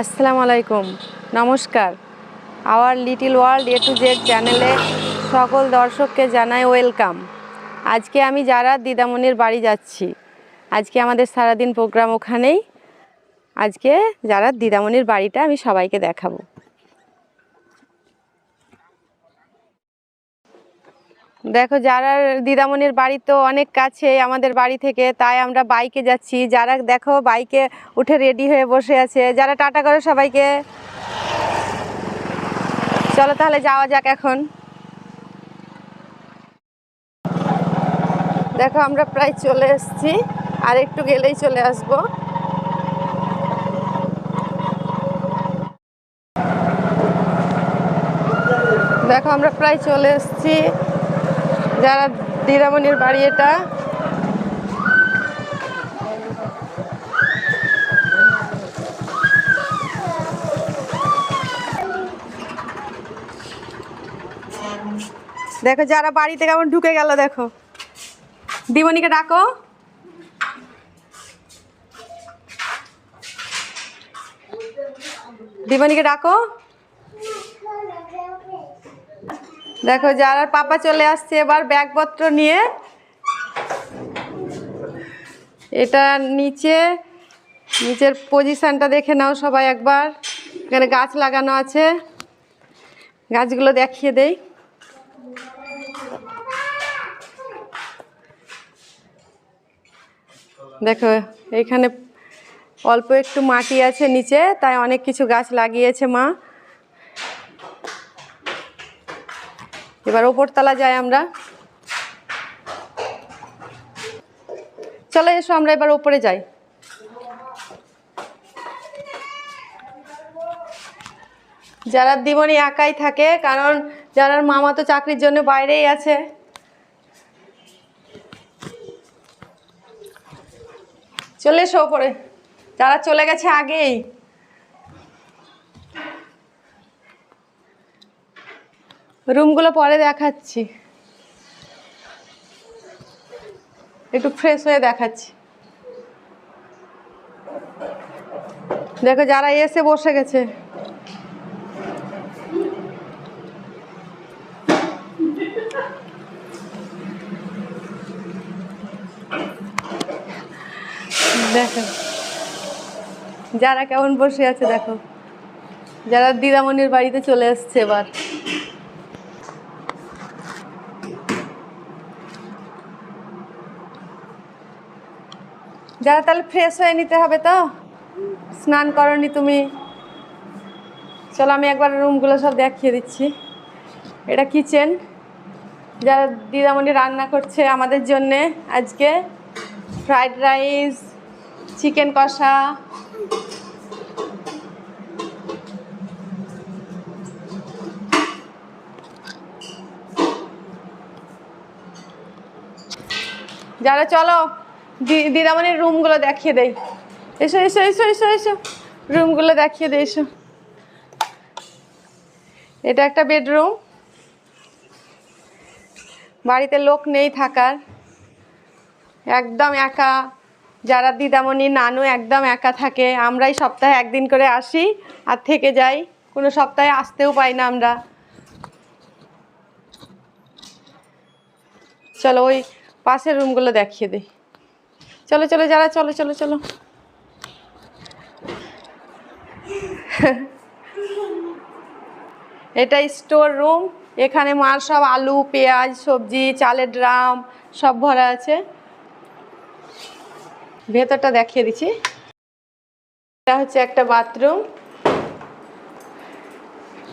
আসসালামু আলাইকুম। নমস্কার। Our little world A to Z চ্যানেলে সকল দর্শককে জানাই ওয়েলকাম আজকে আমি যারা দিদামণির বাড়ি যাচ্ছি, আজকে আমাদের সারাদিন প্রোগ্রাম ওখানেই। আজকে যারা দিদামণির বাড়িটা আমি সবাইকে দেখাবো। দেখো যারা দিদামণির বাড়ি তো অনেক কাছে আমাদের বাড়ি থেকে, তাই আমরা বাইকে যাচ্ছি। যারা দেখো বাইকে উঠে রেডি হয়ে বসে আছে। যারা টাটা করে সবাইকে। চলো তাহলে যাওয়া যাক এখন। দেখো আমরা প্রায় চলে এসেছি, আর একটু গেলেই চলে আসব। দেখো আমরা প্রায় চলে এসেছি। যারা দিদামণির বাড়ি এটা। দেখো, যারা বাড়িতে কেমন ঢুকে গেল, দেখো। দিমনিকে ডাকো। দিমনিকে ডাকো। দেখো, যারা পাপা চলে আসছে, এবার ব্যাগপত্র নিয়ে। এটা নিচে, নিচের পজিশনটা দেখে নাও সবাই একবার। এখানে গাছ লাগানো আছে। গাছগুলো দেখিয়ে দেই। দেখো, এখানে অল্প একটু মাটি আছে নিচে, তাই অনেক কিছু গাছ লাগিয়েছে মা। এবার ওপরতলা যাই আমরা। চলো এসো, আমরা এবার ওপরে যাই। যারা দিবনি একাই থাকে, কারণ যারা মামা তো চাকরির জন্য বাইরেই আছে। চলে এসো ওপরে। যারা চলে গেছে আগেই। রুমগুলো পরে দেখাচ্ছি। একটু ফ্রেশ হয়ে দেখাচ্ছি। দেখো যারা এসে বসে গেছে। দেখো। যারা কেমন বসে আছে, দেখো। যারা দিদামণির বাড়িতে চলে এসছে এবার। যারা তাহলে ফ্রেশ হয়ে নিতে হবে তো? স্নান করনি তুমি। চলো আমি একবার রুমগুলো সব দেখিয়ে দিচ্ছি। এটা কিচেন যারা দিদামণি রান্না করছে আমাদের জন্যে আজকে ফ্রাইড রাইস চিকেন কষা। যারা, চলো। দিদামণির রুমগুলো দেখিয়ে দেই। এসো এসো এসো এসো এসো। রুমগুলো দেখিয়ে দেই, এসো। এটা একটা বেডরুম বাড়িতে লোক নেই থাকার। একদম একা। যারা দিদামণি, নানু একদম একা থাকে, আমরাই সপ্তাহে একদিন করে আসি আর থেকে যাই। কোনো সপ্তাহে আসতেও পাই না আমরা। চলো ওই পাশের রুমগুলো দেখিয়ে দিই। চলো চলো, যারা, চলো চলো চলো। এটা স্টোর রুম, এখানে মার সব আলু, পেঁয়াজ, সবজি, চালের ড্রাম, সব ভরা আছে। ভেতরটা দেখিয়ে দিচ্ছি। এটা হচ্ছে একটা বাথরুম।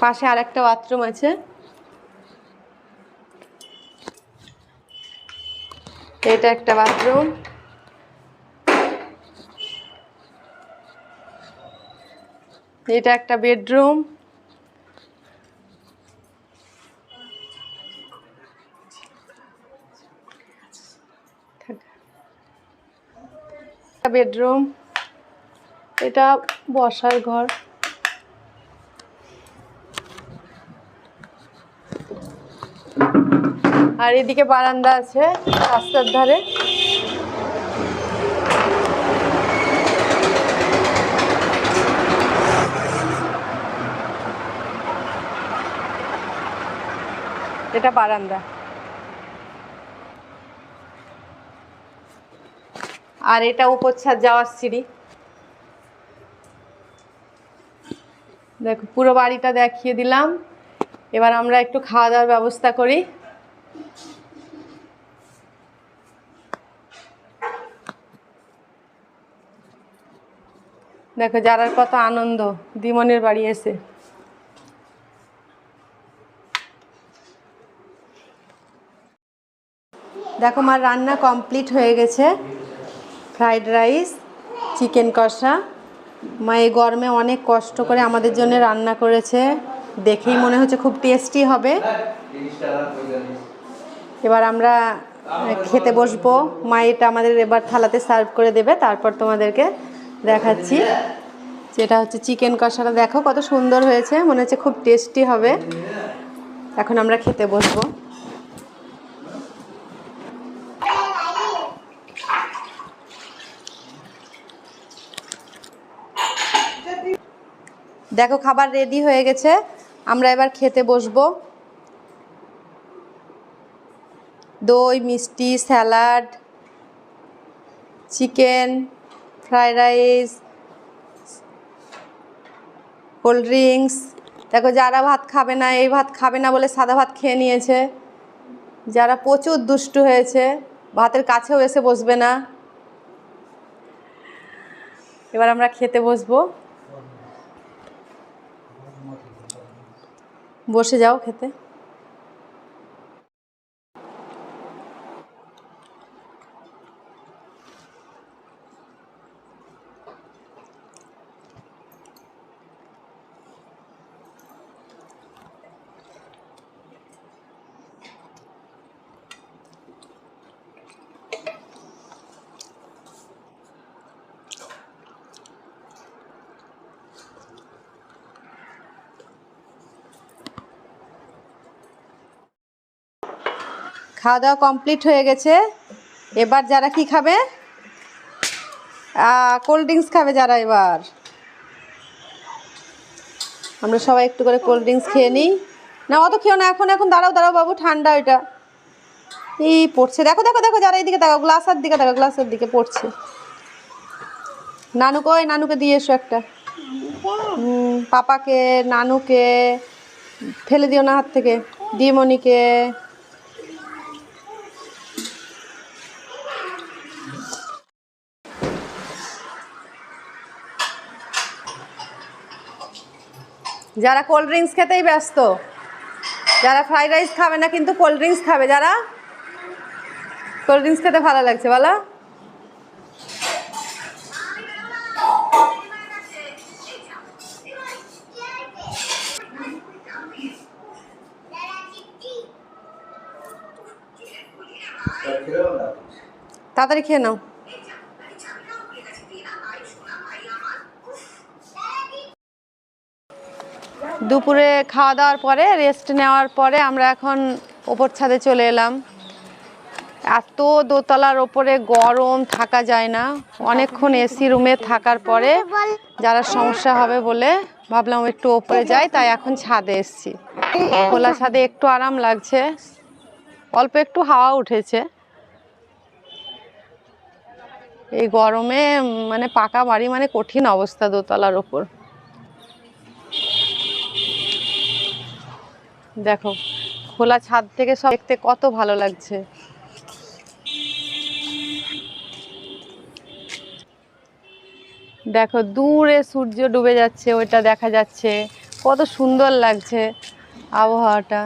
পাশে আর একটা বাথরুম আছে। এটা একটা বাথরুম। এটা একটা বেডরুম। বেডরুম। এটা বসার ঘর। আর এদিকে বারান্দা আছে রাস্তার ধারে। এটা বারান্দা। আর এটা উপর ছাদ যাওয়ার সিঁড়ি। দেখো, পুরো বাড়িটা দেখিয়ে দিলাম। এবার আমরা একটু খাওয়া দাওয়ার ব্যবস্থা করি। দেখো, যারার কত আনন্দ, দিমনের বাড়ি এসে। দেখো মার রান্না কমপ্লিট হয়ে গেছে। ফ্রাইড রাইস, চিকেন কষা। মা এই গরমে অনেক কষ্ট করে আমাদের জন্য রান্না করেছে। দেখেই মনে হচ্ছে খুব টেস্টি হবে। এবার আমরা খেতে বসবো। মা এটা আমাদের এবার থালাতে সার্ভ করে দেবে, তারপর তোমাদেরকে দেখাচ্ছি। যেটা হচ্ছে চিকেন কষাটা। দেখো কত সুন্দর হয়েছে, মনে হচ্ছে খুব টেস্টি হবে। এখন আমরা খেতে বসবো। দেখো, খাবার রেডি হয়ে গেছে। আমরা এবার খেতে বসবো। দই, মিষ্টি, salad, chicken, fried rice, cold drinks. দেখো, যারা ভাত খাবে না, এই ভাত খাবে না বলে সাদা ভাত খেয়ে নিয়েছে। যারা প্রচুর দুষ্টু হয়েছে, ভাতের কাছেও এসে বসবে না। এবার আমরা খেতে বসবো। বসে যাও খেতে। খাওয়া দাওয়া কমপ্লিট হয়ে গেছে। এবার যারা কি খাবে? কোল্ড ড্রিঙ্কস খাবে যারা এবার। আমরা সবাই একটু করে কোল্ড ড্রিঙ্কস খেয়ে নিই। না, অত খেও না, এখন এখন দাঁড়াও দাঁড়াও বাবু, ঠান্ডা ওইটা এই পড়ছে। দেখো দেখো দেখো, যারা এইদিকে দেখো গ্লাসের দিকে দেখো গ্লাসের দিকে পড়ছে। নানুকে, ওই নানুকে দিয়ে এসো একটা। পাপাকে, নানুকে, ফেলে দিও না হাত থেকে দিমণিকে যারা কোল্ড ড্রিঙ্কস খেতেই ব্যস্ত, যারা ফ্রাইড রাইস খাবে না কিন্তু কোল্ড ড্রিঙ্কস খাবে, যারা কোল্ড ড্রিঙ্কস খেতে ভালো লাগছে, বলো। তাড়াতাড়ি খেয়ে নাও। দুপুরে খাওয়া দাওয়ার পরে রেস্ট নেওয়ার পরে আমরা এখন ওপর ছাদে চলে এলাম। এত দোতলার ওপরে গরম, থাকা যায় না। অনেকক্ষণ এসি রুমে থাকার পরে যারা সমস্যা হবে বলে ভাবলাম একটু ওপরে যাই, তাই এখন ছাদে এসছি। খোলা ছাদে একটু আরাম লাগছে। অল্প একটু হাওয়া উঠেছে। এই গরমে মানে পাকা বাড়ি মানে কঠিন অবস্থা দোতলার ওপর। দেখো, খোলা ছাদ থেকে সব দেখতে কত ভালো লাগছে। দেখো, দূরে সূর্য ডুবে যাচ্ছে, ওইটা দেখা যাচ্ছে। কত সুন্দর লাগছে আবহাওয়াটা।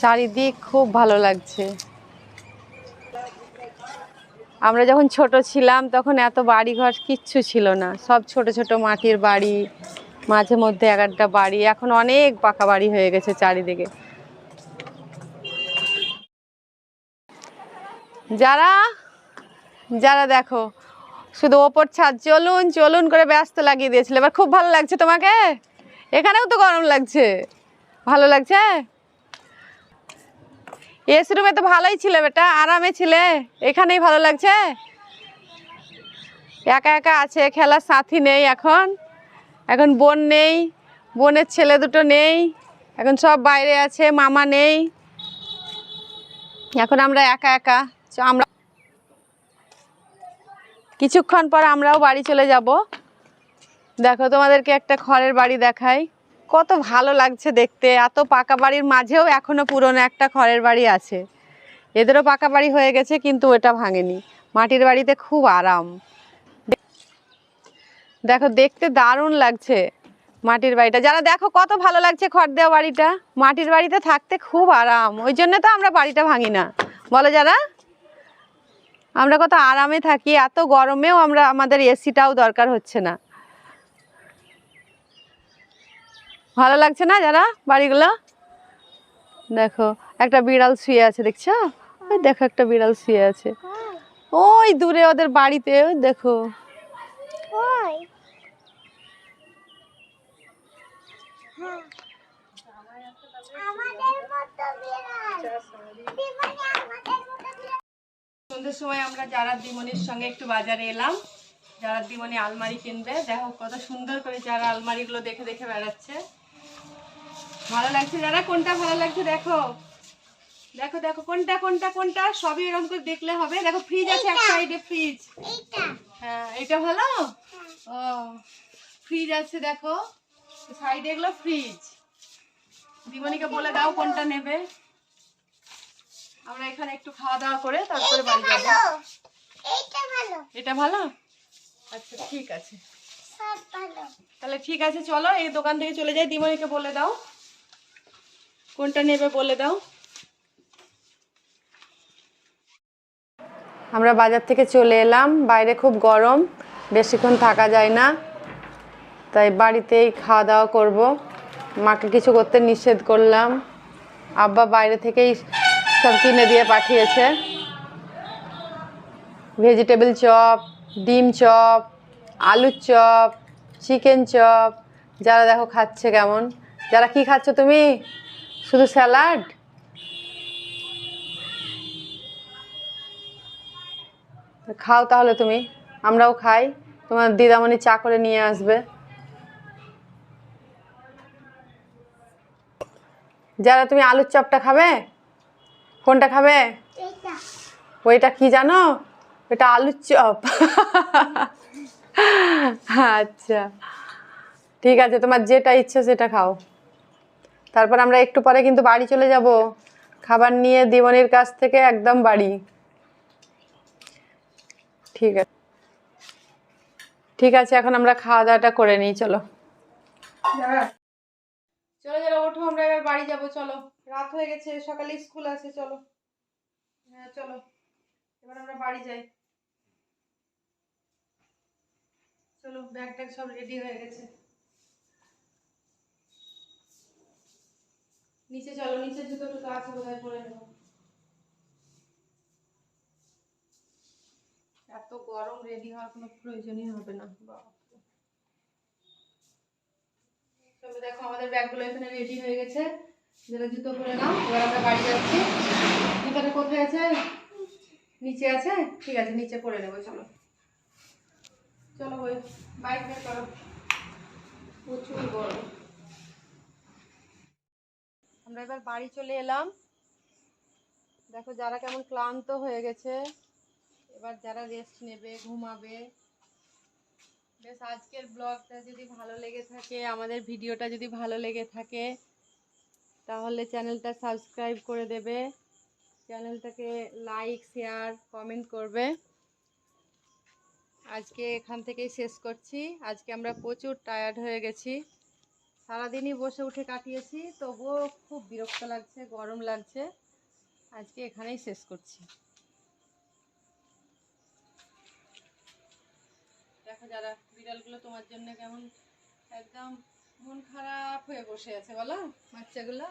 চারিদিক খুব ভালো লাগছে। আমরা যখন ছোট ছিলাম, তখন এত বাড়ি ঘর কিচ্ছু ছিল না। সব ছোট ছোট মাটির বাড়ি মাঝে মধ্যে এক একটা বাড়ি। এখন অনেক পাকা বাড়ি হয়ে গেছে চারিদিকে। যারা যারা দেখো, শুধু ওপর ছাদ, চলুন চলুন করে ব্যস্ত লাগিয়ে দিয়েছিল। এবার খুব ভালো লাগছে তোমাকে? এখানেও তো গরম লাগছে। ভালো লাগছে? এসি রুমে তো ভালোই ছিলে বেটা, আরামে ছিলে। এখানেই ভালো লাগছে? একা একা আছে, খেলার সাথী নেই এখন। এখন বোন নেই, বোনের ছেলে দুটো নেই, এখন সব বাইরে আছে, মামা নেই। এখন আমরা একা একা আমরা কিছুক্ষণ পর আমরাও বাড়ি চলে যাব। দেখো তোমাদেরকে একটা খড়ের বাড়ি দেখাই। কত ভালো লাগছে দেখতে, এত পাকা বাড়ির মাঝেও এখনও পুরনো একটা খড়ের বাড়ি আছে। এদেরও পাকা বাড়ি হয়ে গেছে, কিন্তু ওটা ভাঙেনি। মাটির বাড়িতে খুব আরাম। দেখো, দেখতে দারুণ লাগছে মাটির বাড়িটা। যারা দেখো, কত ভালো লাগছে খড় দেওয়া বাড়িটা। মাটির বাড়িতে থাকতে খুব আরাম। ওই জন্য তো আমরা বাড়িটা ভাঙি না। বলো যারা, আমরা কত আরামে থাকি, এত গরমেও আমরা, আমাদের এসিটাও দরকার হচ্ছে না। ভালো লাগছে না যারা বাড়িগুলো? দেখো, একটা বিড়াল শুয়ে আছে, দেখছ? ওই দেখো, একটা বিড়াল শুয়ে আছে। ওই দূরে ওদের বাড়িতে দেখো। বিড়াল। সন্ধ্যের সময় আমরা যারা দিমনির সঙ্গে একটু বাজারে এলাম যারা দিমনি আলমারি কিনবে দেখো কত সুন্দর করে যারা আলমারিগুলো দেখে দেখে বেড়াচ্ছে। ভালো লাগছে যারা? কোনটা ভালো লাগছে দেখো। দেখো দেখো কোনটা কোনটা কোনটা? সবই এরকম করে দেখলে হবে। দেখো ফ্রিজ আছে এক সাইডে ফ্রিজ এইটা। হ্যাঁ এটা ভালো? ও ফ্রিজ আছে দেখো। সাইডে এগুলো ফ্রিজ দিমনিকে বলে দাও কোনটা নেবে। আমরা এখানে একটু খাওয়া দাওয়া করে তারপরে বাড়ি যাব। এটা ভালো? আচ্ছা ঠিক আছে। তাহলে ঠিক আছে চলো এই দোকান থেকে চলে যাই। দিমনিকে বলে দাও। কোনটা নেবে বলে দাও। আমরা বাজার থেকে চলে এলাম। বাইরে খুব গরম, বেশিক্ষণ থাকা যায় না। তাই বাড়িতেই খাওয়া দাওয়া করব। মাকে কিছু করতে নিষেধ করলাম। আব্বা বাইরে থেকেই সব কিনে দিয়ে পাঠিয়েছে। ভেজিটেবল চপ, ডিম চপ, আলুর চপ, চিকেন চপ, যারা দেখো খাচ্ছে কেমন। যারা কি খাচ্ছ তুমি? শুধু স্যালাড? খাও তাহলে তুমি। আমরাও খাই। তোমার দিদামণি চা করে নিয়ে আসবে। যারা তুমি আলুর চপটা খাবে কোনটা খাবে? ওইটা কি জানো? এটা আলুর চপ। আচ্ছা। ঠিক আছে তোমার যেটা ইচ্ছে সেটা খাও। তারপর আমরা একটু পরে কিন্তু বাড়ি চলে যাব। খাবার নিয়ে দিমনির কাছ থেকে একদম বাড়ি। ঠিক আছে। ঠিক আছে, এখন আমরা খাওয়া দাওয়াটা করে নিই, চলো। চলো চলো, ওঠো, আমরা এবার বাড়ি যাব, চলো। রাত হয়ে গেছে, সকালে স্কুল আছে, চলো। হ্যাঁ চলো। এবার আমরা বাড়ি যাই। চলো ব্যাগ ট্যাগ সব রেডি হয়ে গেছে। নিচে চলো, নিচে জুতো টুতো আছে বোধহয়, পরে নেব। এত গরম রেডি হওয়ার কোনো প্রয়োজনই হবে না। দেখো, আমাদের ব্যাগগুলো এখানে রেডি হয়ে গেছে। যেটা জুতো পরে নাও, এবার আমরা বাড়ি যাচ্ছি। জুতোটা কোথায় আছে? নিচে আছে? ঠিক আছে, নিচে পরে নেব, চলো। চলো বাইক বের করো প্রচুর গরম। আমরা এবার বাড়ি চলে এলাম। দেখো, যারা কেমন ক্লান্ত হয়ে গেছে। এবার যারা রেস্ট নেবে, ঘুমাবে। বেশ, আজকের ব্লগটা যদি ভালো লেগে থাকে, আমাদের ভিডিওটা যদি ভালো লেগে থাকে, তাহলে চ্যানেলটা সাবস্ক্রাইব করে দেবে। চ্যানেলটাকে লাইক শেয়ার কমেন্ট করবে। আজকে এখান থেকেই শেষ করছি। আজকে আমরা প্রচুর টায়ার্ড হয়ে গেছি। সারাদিনই বসে উঠে কাটিয়েছি, তবুও খুব বিরক্ত লাগছে, গরম লাগছে। আজকে এখানেই শেষ করছি। দেখো যারা বিড়ালগুলো তোমার জন্য কেমন একদম মন খারাপ হয়ে বসে আছে বলো বাচ্চাগুলো?